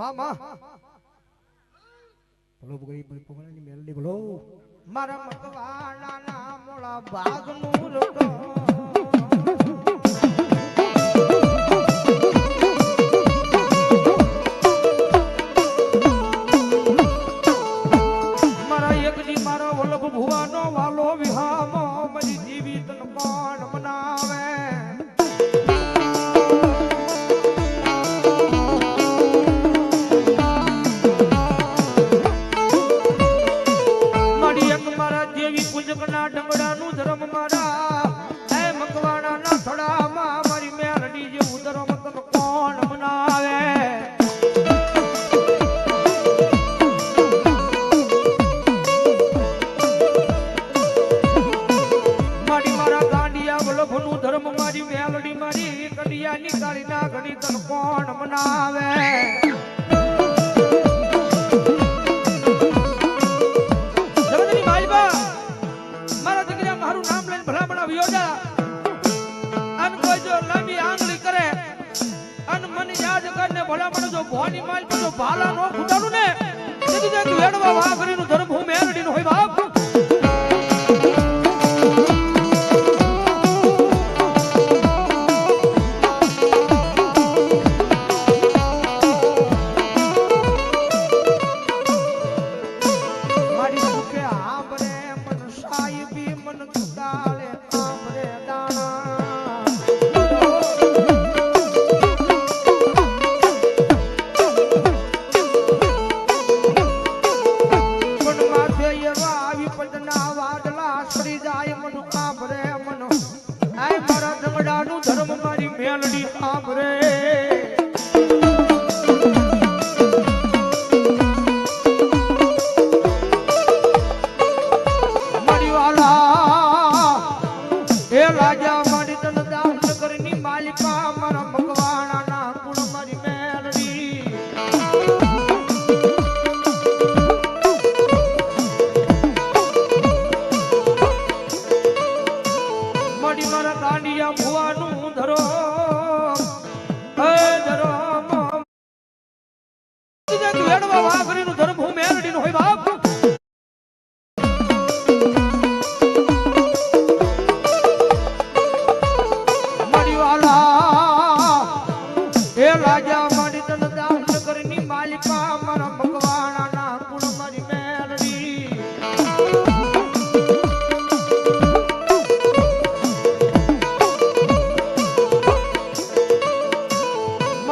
મામા. બોલો બગડી બોલો પોગણાની મેલડી બોલો મારા મકવાણાના મોળા ભાગનું લોકો મેલડી રાજા મારી તન દાન કરની માલિકા મારા ભગવાના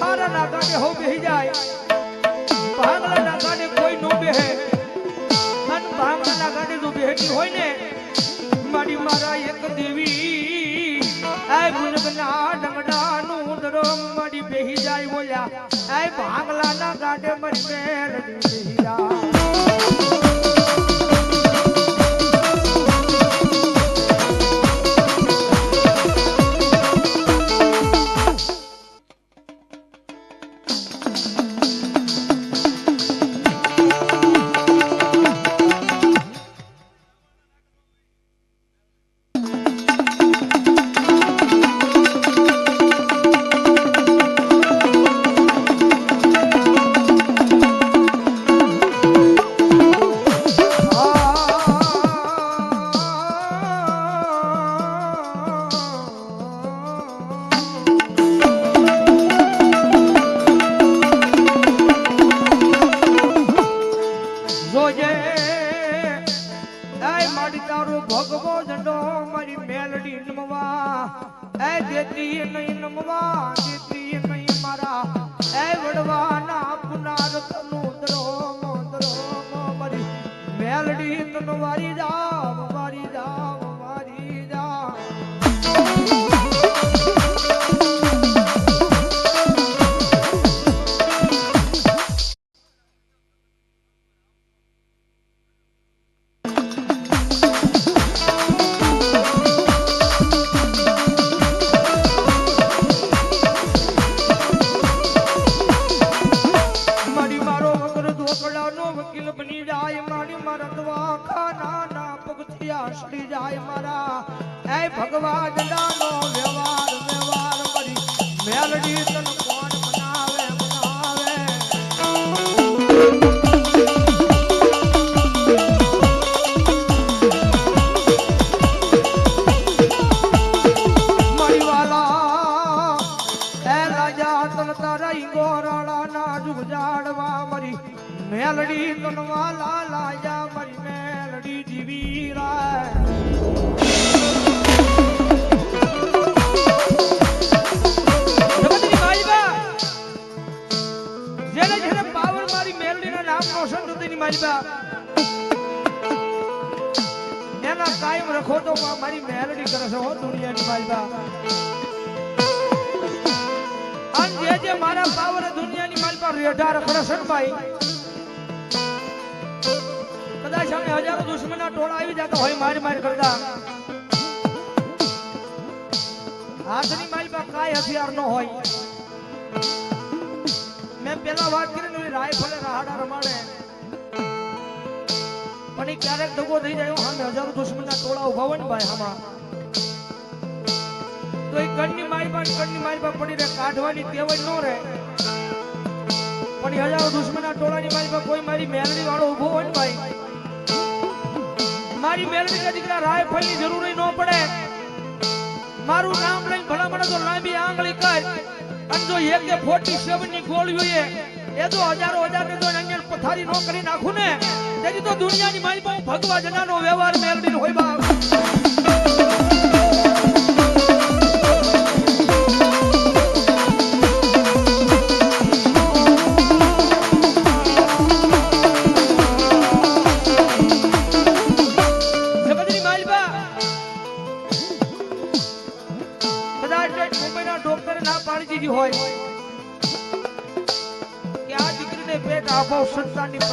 ખારા ના ગાડે હો બેહી જાય ભાંગલા ના ગાડે કોઈ નો બેહે અન ભાંગલા ના ગાડે જો બેહતી હોય ને મારી મારા એક દેવી આય ગુલગના ડંગડા નું દરો મારી બેહી જાય બોલ્યા આય ભાંગલા ના ગાડે મરી મેલડી બેહી જાય જોજે. એ મારી તારો ભગવો ઝંડો મારી મેલડી નમવા. એ દેતી નહીં નમવા દેતી નહીં મારા. એ વડવાના પુનાર તનુ દરો દરો મારી મેલડી તન વારી જાવ વારી જાવ વારી જાવ. ની મરદવા ખાના ના પગથિયા સડી જાય મારા. એ ભગવાન નો વ્યવહાર વ્યવહાર કરી. મેલડી તન રાજા તન તારા ગોરાળા ના જુગ જાડવા મારી. મેલડી તનવા લાલાયા મરી. મેલડી જીવી રાય. એના કાયમ રખો તો મારી મેલડી કરે હો દુનિયાની માલિકા. અને મારા પાવર દુનિયાની માલિકા રેઢા રખડે ભાઈ, કદાચ અમે હજારો દુશ્મનના ટોળા આવી જતા હોય માર માર કરતા હાથની માલ પર કાંઈ હથિયાર ન હોય. મેં પેલા વાત કરી ને રાયફલે રાહાડા રમાડે. પણ ક્યારેક દગો થઈ જાય સામે હજારો દુશ્મનના ટોળા ઊભા હોય ને ભાઈ હમણાં તો પાસે કણની મારી પડી રહે, કાઢવાની તેવ જ ન રહે. પણ હજારો દુશ્મનના ટોળાની મારી કોઈ મારી મેલડી વાળો ઊભો હોય ને ભાઈ? મારી મેલડી ના દીકરા રાયફલની જરૂર ન પડે. મારું નામ લઈને ભલામણ તો લાંબી આંગળી કર. અને જો એક કે 47 ની ગોળીઓ એ તો હજારો હજાર ને જો અહીંયા પથારી નો કરી નાખું ને? તેથી તો દુનિયાની મારી પાસે ભગવા જનાનો વ્યવહાર મેળવી હોય બાપ.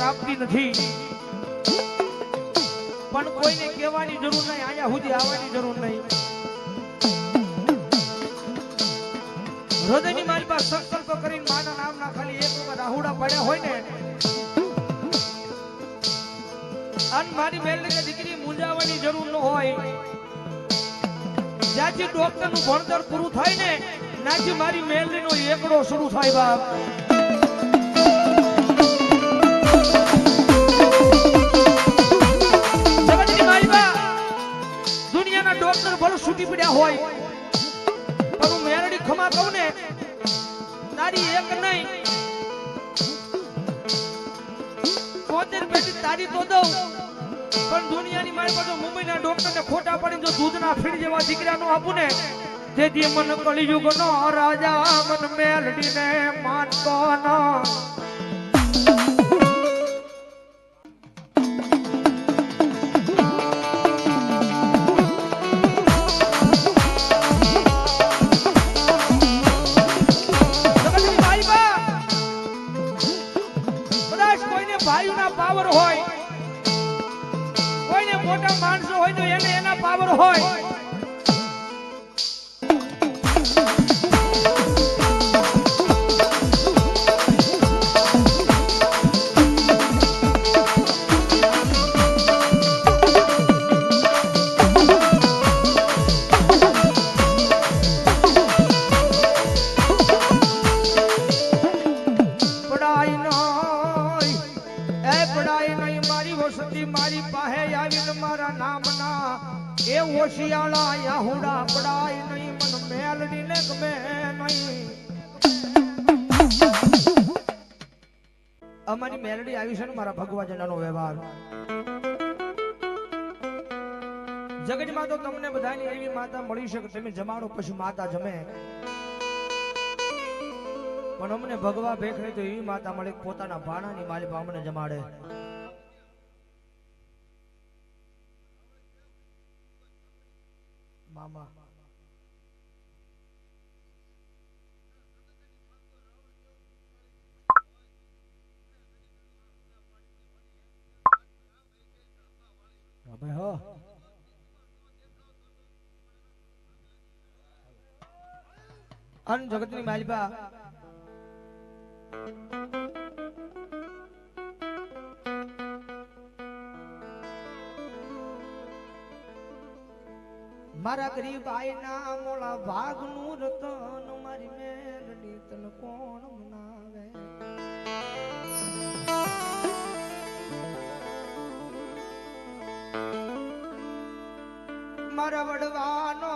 પ્રાપ્તિ નથી. પણ કોઈને કહેવાની જરૂર નહીં, અહીંયા સુધી આવવાની જરૂર નહીં. હૃદયની મારી પાસે સંકલ્પ કરીને માના નામના ખાલી એક વખત રાહુડા પડ્યા હોય ને, અન મારી મેલની કે દીકરી મૂંઝાવાની જરૂર ન હોય. જ્યાંથી ડોક્ટરનું ભણતર પૂરું થાય ને, ત્યાંથી મારી મેલરી નો એકડો શરૂ થાય બાપ. હોય. પણ હું મેરડી ખમા કહું ને, તારી એક નહીં. પોતેર પેટી તારી તો દઉં. પણ દુનિયાની મારી પાસે મુંબઈના ડોક્ટરને ખોટા પડીને જો દૂધના ફીડ જેવા દીકરા નો આપું ને તેથી મન કલયુગ નો રાજા મન મેલડી ને માનતો ના. મોટા માણસો હોય તો એને એના પાવર હોય. યાહુડા પડાઈ નહીં, મન મેલડીને ગમે નહીં. અમારી મેલડી આવી છે ને મારા ભગવા જનાનો વ્યવહાર. જગતમાં તો તમને બધાની એવી માતા મળી શકે તમે જમાડો પછી માતા જમે. પણ અમને ભગવા ભેખરે તો એવી માતા મળે પોતાના ભાણાની માલિકા અમને જમાડે. મામા હવે હો. અન જગતની મારી ગરીબ આઈના મોળા ભાગનું રતન મારી મેલડી તન કોણ મનાવે? મારા વડવાનો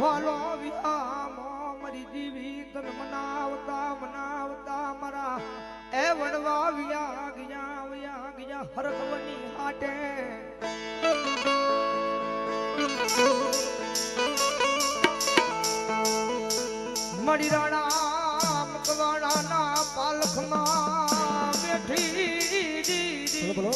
વાલો વિહામો મારી જીવી તન મનાવતા મનાવતા મારા એ વડવા વ્યા ગયા વ્યા ગયા હરકવની હાટે. મળી રાણા મકવાણાના પાલખમાં બેઠી બોલો,